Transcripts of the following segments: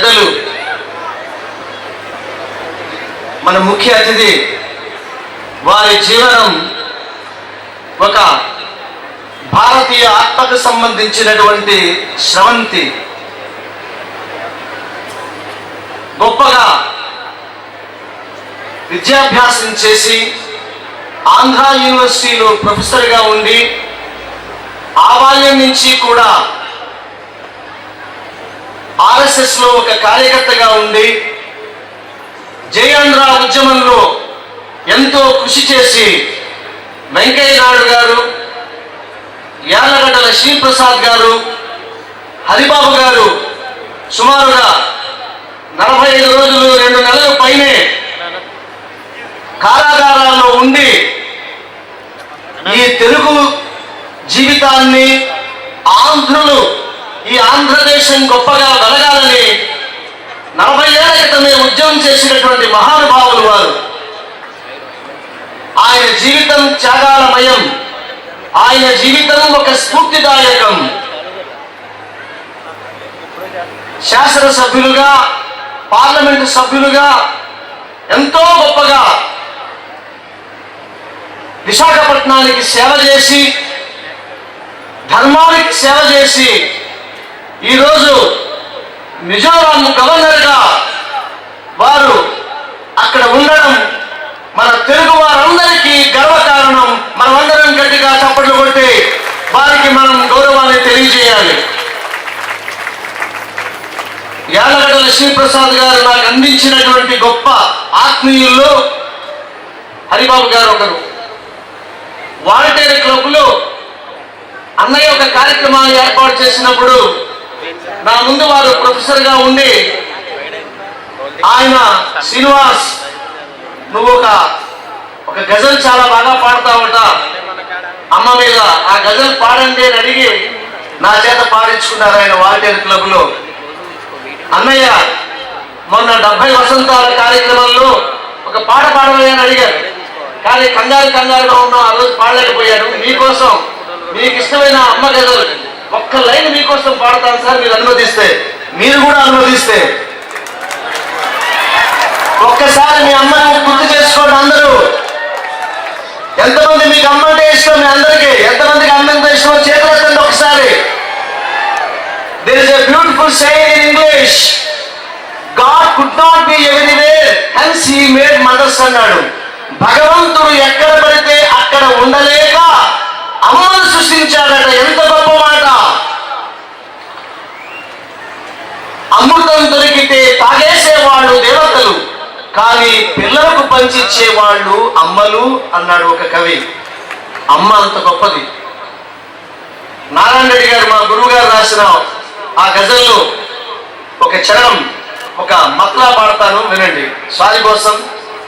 పెద్దలు. మన ముఖ్య అతిథి వారి జీవనం ఒక భారతీయ ఆత్మకు సంబంధించినటువంటి స్రవంతి. గొప్పగా విద్యాభ్యాసం చేసి ఆంధ్ర యూనివర్సిటీలో ప్రొఫెసర్గా ఉండి ఆ బాల్యం నుంచి కూడా ఆర్ఎస్ఎస్లో ఒక కార్యకర్తగా ఉండి జయాంధ్ర ఉద్యమంలో ఎంతో కృషి చేసి వెంకయ్య నాయుడు గారు యాలగడ్డ శ్రీప్రసాద్ గారు హరిబాబు గారు సుమారుగా నలభై ఐదు రోజులు రెండు నెలల పైనే కారాగారాల్లో ఉండి ఈ తెలుగు జీవితాన్ని ఆంధ్రులు ఈ ఆంధ్రదేశం గొప్పగా వెలగాలని నలభై ఏళ్ళ క్రితమే ఉద్యమం చేసినటువంటి మహానుభావులు వారు. ఆయన జీవితం త్యాగాలమయం. ఆయన జీవితం ఒక స్ఫూర్తిదాయకం. శాసనసభ్యులుగా పార్లమెంటు సభ్యులుగా ఎంతో గొప్పగా విశాఖపట్నానికి సేవ చేసి ధర్మానికి సేవ చేసి ఈరోజు మిజోరాం గవర్నర్గా వారు అక్కడ ఉండడం మన తెలుగు వారందరికీ గర్వకారణం. మనమందరం గట్టిగా చప్పట్లు కొట్టి వారికి మనం గౌరవాన్ని తెలియజేయాలి. యాలగడ్డ లక్ష్మీప్రసాద్ గారు నాకు అందించినటువంటి గొప్ప ఆత్మీయుల్లో హరిబాబు గారు ఒకరు. వాలంటీర్ క్లబ్లో అన్నయ్య ఒక కార్యక్రమాన్ని ఏర్పాటు చేసినప్పుడు నా ముందు వారు ప్రొఫెసర్గా ఉండి ఆయన శ్రీనివాస్ నువ్వు ఒక ఒక గజల్ చాలా బాగా పాడతావట. అమ్మ మీద ఆ గజల్ పాడండి అని అడిగి నా చేత పాడించుకున్నారు ఆయన వాలంటీర్ క్లబ్లో. అన్నయ్య మొన్న డెబ్బై వసంతాల కార్యక్రమంలో ఒక పాట పాడమని అని అడిగారు. కానీ కంగారు కంగారుగా ఉన్నాం ఆ రోజు పాడలేకపోయాను మీకోసం మీకు ఇష్టమైన అమ్మ గజలు ఒక్క లైన్ మీకోసం పాడతాను సార్ మీరు అనుమతిస్తే. మీరు కూడా అనుమతిస్తే. ఒక్కసారి మీ అమ్మని గుర్తు చేసుకోండి అందరూ. ఎంతమంది మీకు అమ్మ అంటే ఇష్టం మీ అందరికీ? ఎంతమందికి అమ్మ అంటే ఇష్టం చేతులెత్తండి ఒకసారి. There is a beautiful saying in English God could not be everywhere, hence he made mothers అన్నాడు. భగవంతుడు ఎక్కడ పడితే అక్కడ ఉండలేక అమ్మను సృష్టించాడు కానీ పిల్లలకు పంచిచ్చేవాళ్ళు అమ్మలు అన్నాడు ఒక కవి. అమ్మ అంత గొప్పది. నారాయణ రెడ్డి గారు మా గురువు గారు రాసిన ఆ గజల్లో ఒక చరణం ఒక మత్లా పాడతాను వినండి. స్వామి కోసం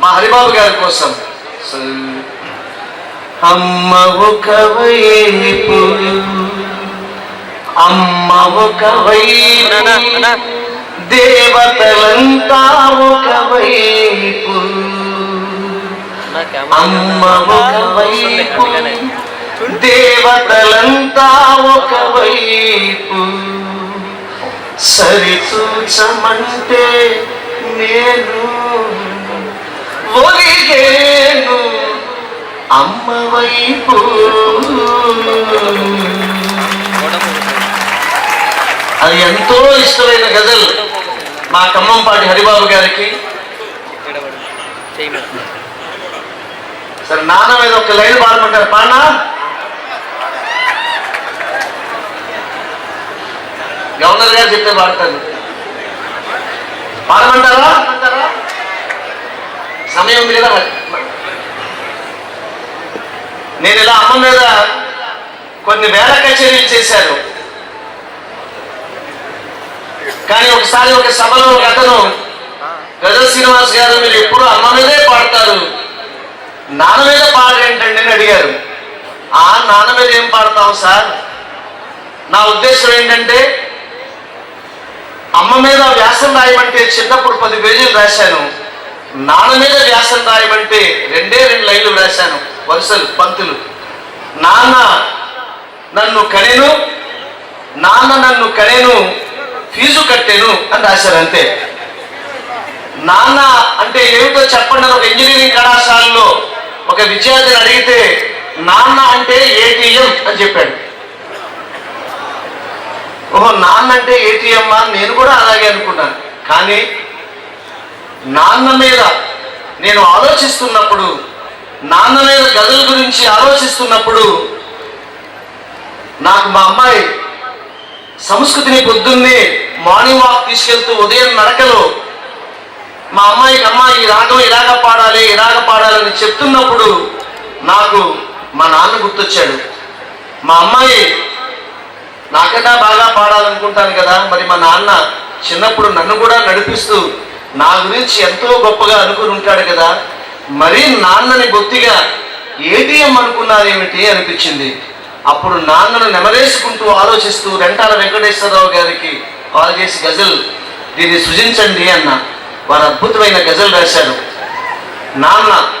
మా హరిబాబు గారి కోసం. అమ్మ ఒక వైపు అమ్మ ఒక వైపు. దేవతలంతా ఒక వైపు అమ్మ ఒక వైపు దేవతలంతా ఒకవైపు. సరిచూచమంటే నేను ఒలిగేను అమ్మ వైపు. అది ఎంతో ఇష్టమైన గజల్. మా ఖమ్మంపాటి హరిబాబు గారికి. సరే నాన్న మీద ఒక లైన్ పాడమంటారు? పానా గవర్నర్ గారు చెప్పే పాడతాను పాడమంటారా? సమయం ఉంది కదా నేను ఇలా అమ్మ మీద కొన్ని వేల కచేరీలు చేశాను. కానీ ఒకసారి ఒక సభలో ఒక అతను గజల్ శ్రీనివాస్ గారు మీరు ఎప్పుడు అమ్మ మీదే పాడతారు. నాన్న మీద పాడేంటండి అని అడిగారు. ఆ నాన్న మీద ఏం పాడతాం సార్? నా ఉద్దేశం ఏంటంటే అమ్మ మీద వ్యాసం రాయమంటే చిన్నప్పుడు పది పేజీలు రాశాను. నాన్న మీద వ్యాసం రాయమంటే రెండే రెండు లైన్లు రాశాను వరుసలు పంతులు నాన్న నన్ను కనెను నాన్న నన్ను కనెను ఫీజు కట్టాను అని రాశారు అంతే. నాన్న అంటే ఏమిటో చెప్పండి ఒక ఇంజనీరింగ్ కళాశాలలో. ఒక విద్యార్థిని అడిగితే నాన్న అంటే ఏటీఎం అని చెప్పాడు. ఓహో నాన్న అంటే ఏటీఎం అని నేను కూడా అలాగే అనుకున్నాను. కానీ నాన్న మీద నేను ఆలోచిస్తున్నప్పుడు నాన్న మీద గదుల గురించి ఆలోచిస్తున్నప్పుడు నాకు మా అమ్మాయి సంస్కృతిని పొద్దున్నే మార్నింగ్ వాక్ తీసుకెళ్తూ ఉదయం నడకలో మా అమ్మాయికి అమ్మ ఈ రాగం ఇలాగ పాడాలి ఇలాగ పాడాలని చెప్తున్నప్పుడు నాకు మా నాన్న గుర్తొచ్చాడు. మా అమ్మాయి నాకన్నా బాగా పాడాలనుకుంటాను కదా మరి మా నాన్న చిన్నప్పుడు నన్ను కూడా నడిపిస్తూ నా గురించి ఎంతో గొప్పగా అనుకుని ఉంటాడు కదా మరి నాన్నని బొత్తిగా ఏటీఎం అనుకున్నారేమిటి? అనిపించింది. అప్పుడు నాన్నను నెమరేసుకుంటూ ఆలోచిస్తూ రెంటాల వెంకటేశ్వరరావు గారికి కాల్ చేసి గజల్. దీన్ని సృజించండి అన్న. వారు అద్భుతమైన గజల్ రాశారు. నాన్న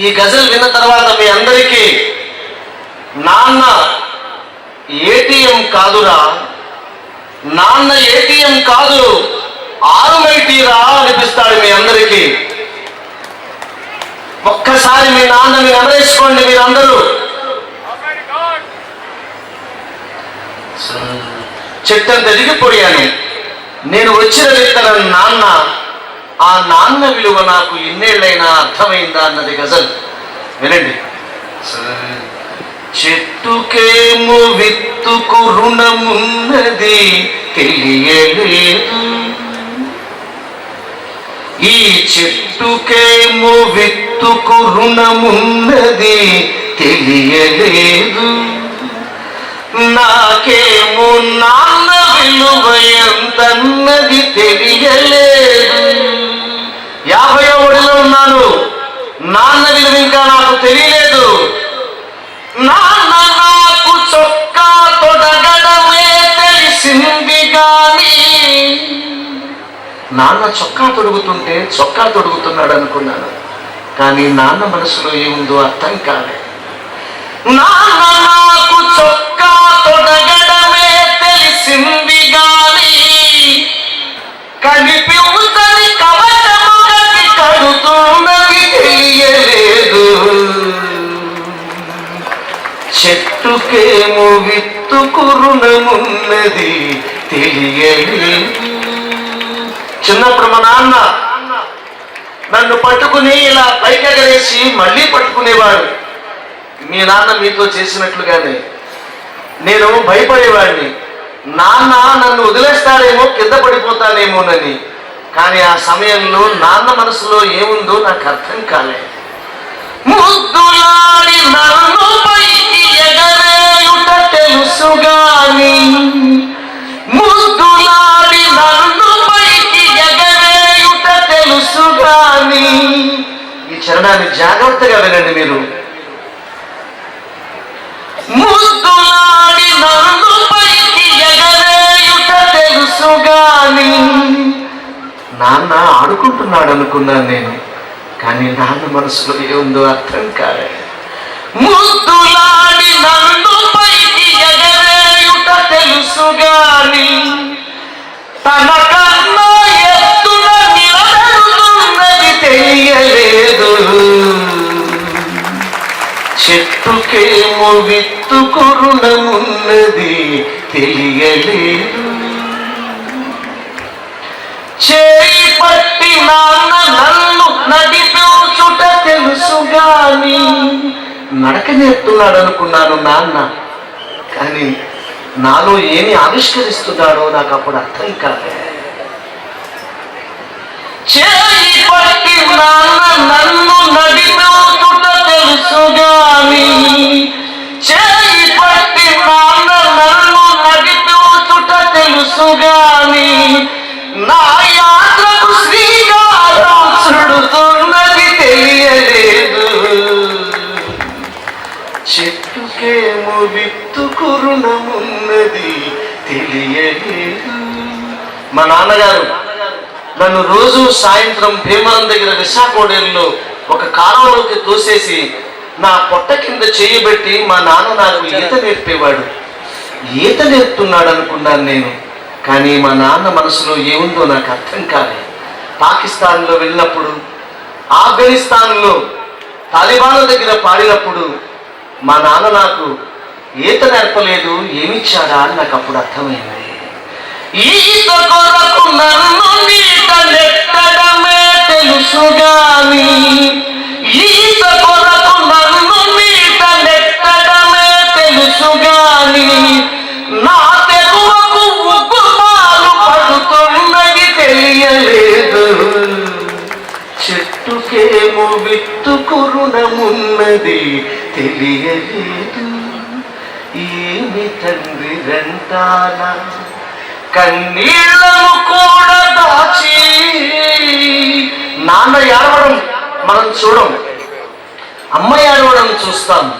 ఈ గజల్ విన్న తర్వాత మీ అందరికీ నాన్న ఏటీఎం కాదురా. నాన్న ఏటీఎం కాదు. ఆరుమైటీరా అనిపిస్తాడు మీ అందరికీ. ఒక్కసారి మీ నాన్నని నెమరేసుకోండి మీరందరూ. చెట్టంత ఎదిగిపోయాను నేను వచ్చిన విత్తన నాన్న ఆ నాన్న విలువ నాకు ఎన్నేళ్ళైనా అర్థమైందా అన్నది గజల్. వినండి. చెట్టుకేమో విత్తుకు రుణమున్నది తెలియలేదు. ఈ చెట్టుకేమో విత్తుకు రుణమున్నది తెలియలేదు. నాకేమో నాన్న విలువ ఎంతన్నది తెలియలేదు. యాభై ఒడిలో ఉన్నాను. నాన్న విలువ ఇంకా నాకు తెలియలేదు. నాన్న నాకు చొక్కా తొడగడమే తెలిసింది కానీ నాన్న చొక్కా తొడుగుతుంటే చొక్కా తొడుగుతున్నాడు అనుకున్నాను. కానీ నాన్న మనసులో ఏముందో అర్థం కాలే. నాన్న కనిపించని కవచములకి కడుతున్నది తెలియలేదు. చెట్టుకేమో విత్తు కురుణమున్నది తెలియలేదు. చిన్నప్పుడు మా నాన్న నన్ను పట్టుకుని ఇలా పైకెగరేసి మళ్ళీ పట్టుకునేవాడు. మీ నాన్న మీతో చేసినట్లుగానే. నేను భయపడేవాడిని. నాన్న నన్ను వదిలేస్తాడేమో కింద పడిపోతానేమోనని. కానీ ఆ సమయంలో నాన్న మనసులో ఏముందో నాకు అర్థం కాలే. ముద్దులాడి నన్ను పైకి ఎగరేయుట తెలుసు ముద్దులాడి నన్ను పైకి ఎగరేయుట తెలుసు ఈ చరణాన్ని జాగ్రత్తగా వినండి మీరు. ముద్దులా ఆడుకుంటున్నాడు అనుకున్నాను నేను. కానీ నాన్న మనసులో ఏముందో అర్థం కాలే. ముద్దులాడి నన్ను పైకి ఎగరేయుట తెలుసు గాని తన కన్నా ఎత్తున నిలబడుతున్నది తెలియలేదు. చెట్టుకేమో విత్తుకు రుణమున్నది తెలియలేదు. చేయి పట్టి నాన్న నన్ను నడిపించుట తెలుసు గాని నడక నేర్పుతున్నాడు అనుకున్నాను నాన్న. కానీ నాలో ఏమి ఆవిష్కరిస్తున్నాడో నాకు అప్పుడు అర్థం కాలే. చేయి పట్టి నాన్న నన్ను నడిపించుట తెలుసు గాని చేయి పట్టి నాన్న నన్ను నడిపించుట తెలుసు గాని నా మా నాన్నగారు నన్ను రోజు సాయంత్రం భీమరం దగ్గర విశాఖోడేరులో ఒక కాలంలోకి తోసేసి నా పొట్ట కింద చేయబెట్టి మా నాన్న నాకు ఈత నేర్పేవాడు. ఈత నేర్పుతున్నాడు అనుకున్నాను నేను. కానీ మా నాన్న మనసులో ఏముందో నాకు అర్థం కాలేదు. పాకిస్తాన్లో వెళ్ళినప్పుడు ఆఫ్ఘనిస్తాన్లో తాలిబాన్ల దగ్గర పాడినప్పుడు మా నాన్న నాకు ఈత నేర్పలేదు ఏమిచ్చాడా అని నాకు అప్పుడు అర్థమైంది. ఈత కొరకు నన్ను నీట నెట్టడమే తెలుసుగాని ఈత కొరకు నన్ను నీట నెట్టడమే తెలుసుగాని నా తెగువకు ఉప్పు పాలు పడుతున్నది తెలియలేదు చెట్టుకేమో విత్తు కురుణమున్నది తెలియలేదు. ఏమి తండ్రి రంటానా కన్నీళ్ళను కూడా దాచి. నాన్న ఏడవడం మనం చూడం. అమ్మ ఏడవడం చూస్తాం.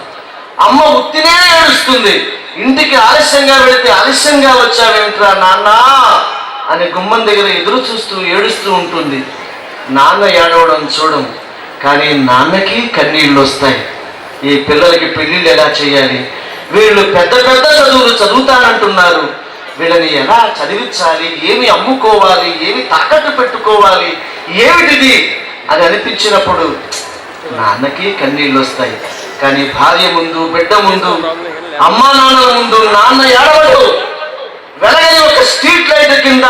అమ్మ ఉత్తినే ఏడుస్తుంది. ఇంటికి ఆలస్యంగా వెళితే ఆలస్యంగా వచ్చావేంట్రా నాన్న? అని గుమ్మం దగ్గర ఎదురు చూస్తూ ఏడుస్తూ ఉంటుంది. నాన్న ఏడవడం చూడం. కానీ నాన్నకి కన్నీళ్ళు వస్తాయి. ఈ పిల్లలకి పెళ్ళిళ్ళు ఎలా చేయాలి? వీళ్ళు పెద్ద పెద్ద చదువులు చదువుతానంటున్నారు. వీళ్ళని ఎలా చదివించాలి? ఏమి అమ్ముకోవాలి? ఏమి తాకట్టు పెట్టుకోవాలి? ఏమిటిది అని అనిపించినప్పుడు నాన్నకి కన్నీళ్ళు వస్తాయి కానీ భార్య ముందు బిడ్డ ముందు అమ్మ నాన్నల ముందు నాన్న ఏడవడు. వెలగని ఒక స్ట్రీట్ లైట్ కింద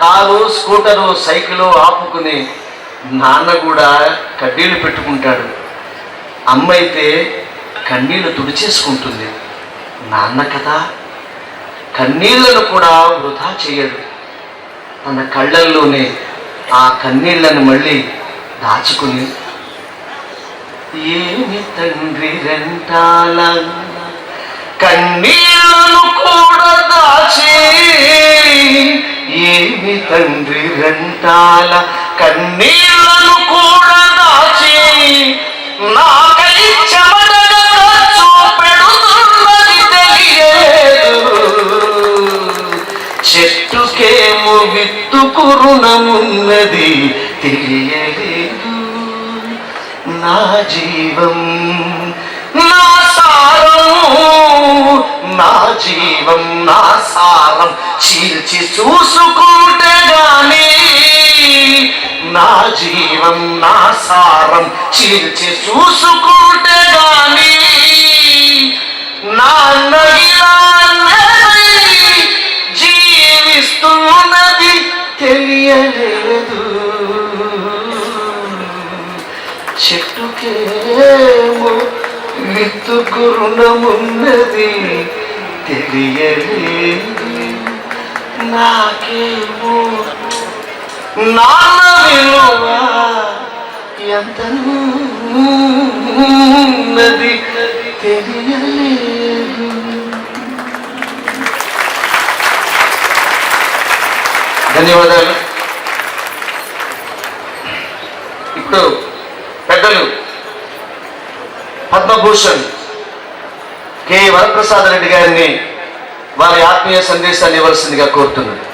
కారు స్కూటరు సైకిల్ ఆపుకుని నాన్న కూడా కడ్డీలు పెట్టుకుంటాడు. అమ్మ అయితే కన్నీళ్ళు తుడిచేసుకుంటుంది. నాన్న కదా కన్నీళ్ళను కూడా వృధా చేయడు. తన కళ్ళల్లోనే ఆ కన్నీళ్ళను మళ్ళీ దాచుకుని ఏమి తండ్రి రెంటాల కన్నీళ్ళను కూడా దాచి ఏమి తండ్రి రెంటాల కన్నీళ్ళను కూడా దాచి నాకైచ్చా చెట్టుకేమో విత్తుకు రుణమున్నది తెలియలేదు. నా జీవం నా సారం నా జీవం నా సారం చీల్చి చూసుకుంటే గాని నా జీవం నా సారం చీల్చి చూసుకుంటే గాని గుణమున్నది తెలియలే నాకేమో. నాన్న విలువ ఎంత తెలియలేదు. ధన్యవాదాలు. ఇప్పుడు పెద్దలు పద్మభూషణ్ కె వరప్రసాద్ రెడ్డి గారిని వారి ఆత్మీయ సందేశాన్ని ఇవ్వాల్సిందిగా కోరుతున్నాను.